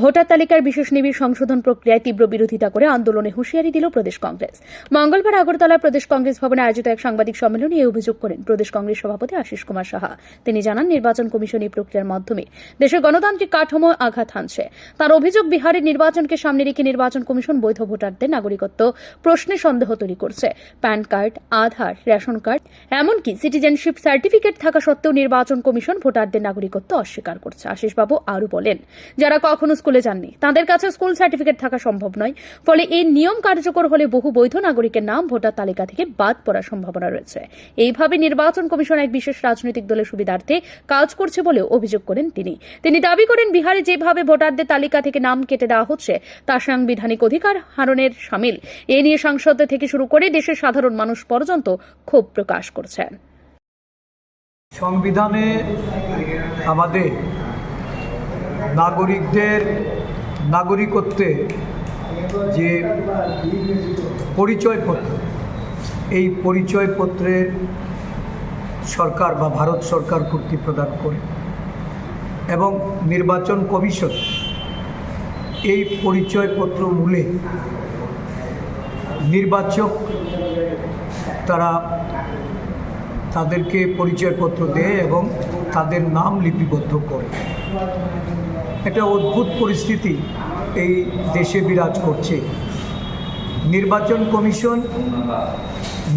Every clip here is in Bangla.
ভোটার তালিকার বিশেষ নিবিড় সংশোধন প্রক্রিয়ায় তীব্র বিরোধিতা করে আন্দোলনে হুঁশিয়ারি দিল প্রদেশ কংগ্রেস। মঙ্গলবার আগরতলায় প্রদেশ কংগ্রেস ভবনে আয়োজিত এক সাংবাদিক সম্মেলনে এই অভিযোগ করেন প্রদেশ কংগ্রেস সভাপতি আশিস কুমার সাহা। তিনি জানান, নির্বাচন কমিশন এই প্রক্রিয়ার মাধ্যমে দেশের গণতান্ত্রিক কাঠামো আঘাত হানছে। তার অভিযোগ, বিহারের নির্বাচনকে সামনে রেখে নির্বাচন কমিশন বৈধ ভোটারদের নাগরিকত্ব প্রশ্নে সন্দেহ তৈরি করছে। PAN card, Aadhaar, ration card, এমনকি সিটিজেনশিপ সার্টিফিকেট থাকা সত্ত্বেও নির্বাচন কমিশন ভোটারদের নাগরিকত্ব অস্বীকার করছে। আশিসবাবু আরও বলেন, যারা কখনো স্কুলে যাননি। তাদের কাছে স্কুল সার্টিফিকেট থাকা সম্ভব নয়। ফলে এই নিয়ম কার্যকর হলে বহু বৈধ নাগরিকের নাম, ভোটার তালিকা থেকে বাদ পড়ার সম্ভাবনা রয়েছে। এইভাবে নির্বাচন কমিশন এক বিশেষ রাজনৈতিক দলের সুবিধার্থে কাজ করছে বলেও অভিযোগ করেন তিনি। তিনি দাবি করেন, বিহারে যেভাবে ভোটারদের তালিকা থেকে নাম কেটে দেওয়া হচ্ছে, তা সাংবিধানিক অধিকার হারণের সামিল। এ নিয়ে সাংসদ থেকে শুরু করে দেশের সাধারণ মানুষ পর্যন্ত ক্ষোভ প্রকাশ করছেন। সংবিধানে আমাদের নাগরিকদের নাগরিকত্বে যে পরিচয়পত্র, এই পরিচয়পত্রের সরকার বা ভারত সরকার কর্তৃক প্রদান করে এবং নির্বাচন কমিশন এই পরিচয়পত্র মূলে নির্বাচক তারা তাদেরকে পরিচয়পত্র দেয় এবং তাদের নাম লিপিবদ্ধ করে। একটা অদ্ভুত পরিস্থিতি এই দেশে বিরাজ করছে। নির্বাচন কমিশন,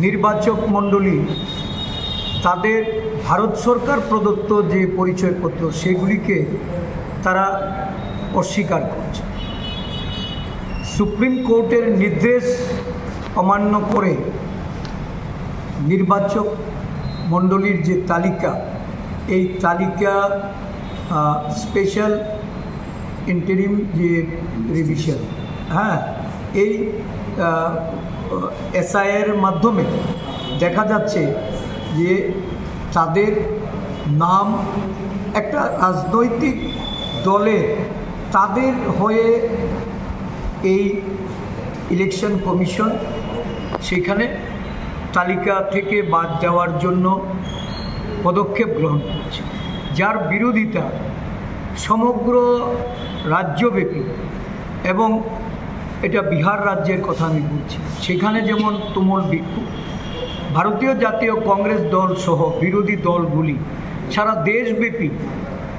নির্বাচক মণ্ডলী, তাদের ভারত সরকার প্রদত্ত যে পরিচয়পত্র, সেগুলিকে তারা অস্বীকার করছে। সুপ্রিম কোর্টের নির্দেশ অমান্য করে নির্বাচক মণ্ডলীর যে তালিকা, এই তালিকা স্পেশাল ইন্টারিম যে রিভিশন হ্যাঁ এই এসআইয়ের মাধ্যমে দেখা যাচ্ছে যে তাদের নাম একটা রাজনৈতিক দলে তাদের হয়ে এই ইলেকশন কমিশন সেখানে তালিকা থেকে বাদ যাওয়ার জন্য পদক্ষেপ গ্রহণ করছে। যার বিরোধিতা সমগ্র রাজ্যব্যাপী এবং এটা বিহার রাজ্যের কথা আমি বলছি। সেখানে যেমন তুমুল বিক্ষোভ, ভারতীয় জাতীয় কংগ্রেস দল সহ বিরোধী দলগুলি সারা দেশব্যাপী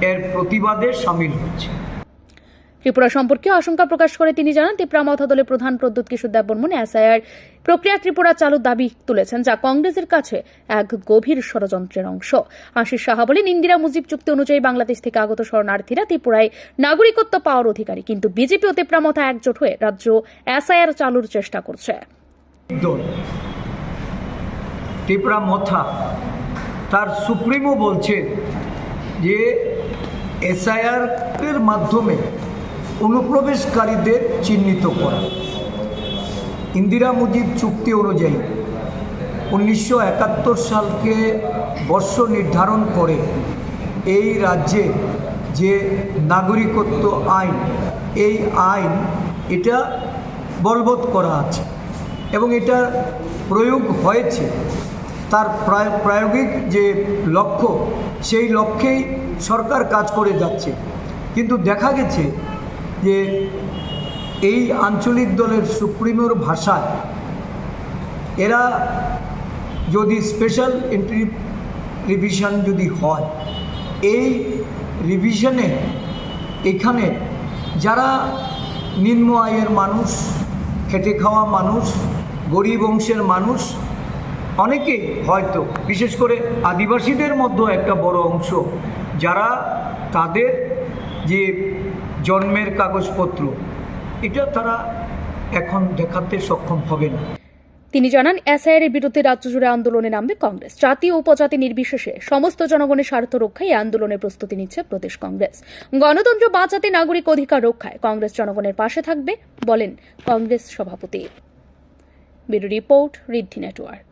এর প্রতিবাদে সামিল হচ্ছে। ত্রিপুরা সম্পর্কে আশঙ্কা প্রকাশ করে তিনি জানান, ত্রিপুরা মথা দলের প্রধান প্রদ্যুৎ কিশোর দেব বর্মন এসআইআর প্রক্রিয়া ত্রিপুরা চালুর দাবি তুলেছেন, যা কংগ্রেসের কাছে এক গভীর ষড়যন্ত্রের অংশ। আশিস সাহা বলেন, ইন্দিরা মুজিব চুক্তি অনুযায়ী বাংলাদেশ থেকে আগত শরণার্থীরা ত্রিপুরায় নাগরিকত্ব পাওয়ার অধিকারী, কিন্তু বিজেপি ও ত্রিপুরা মথা একজোট হয়ে রাজ্য এসআইআর চালুর চেষ্টা করছে। ত্রিপুরা মথা, তার সুপ্রিমো বলছে যে এসআইআর মাধ্যমে অনুপ্রবেশকারীদের চিহ্নিত করা। ইন্দিরা মুজিব চুক্তি অনুযায়ী উনিশশো একাত্তর সালকে বর্ষ নির্ধারণ করে এই রাজ্যে যে নাগরিকত্ব আইন, এই আইন এটা বলবৎ করা আছে এবং এটা প্রয়োগ হয়েছে। তার প্রায়, প্রায়োগিক যে লক্ষ্য, সেই লক্ষ্যেই সরকার কাজ করে যাচ্ছে। কিন্তু দেখা গেছে যে এই আঞ্চলিক দলের সুপ্রিমোর ভাষায় এরা যদি স্পেশাল এন্ট্রি রিভিশন যদি হয়, এই রিভিশনে এখানে যারা নিম্ন আয়ের মানুষ, খেটে খাওয়া মানুষ, গরিব অংশের মানুষ, অনেকে হয়তো, বিশেষ করে আদিবাসীদের মধ্যে একটা বড় অংশ, যারা তাদের যে জন্মের কাগজপত্র, এটা তারা এখন দেখাতে সক্ষম হবে না। তিনি জানান, এসআইআর এর বিরুদ্ধে রাজ্য জুড়ে আন্দোলনে নামবে কংগ্রেস। জাতি উপজাতি নির্বিশেষে সমস্ত জনগণের স্বার্থ রক্ষায় এই আন্দোলনের প্রস্তুতি নিচ্ছে প্রদেশ কংগ্রেস। গণতন্ত্র বাঁচাতে নাগরিক অধিকার রক্ষায় কংগ্রেস জনগণের পাশে থাকবে, বলেন কংগ্রেস সভাপতি। Report, Riddhi network.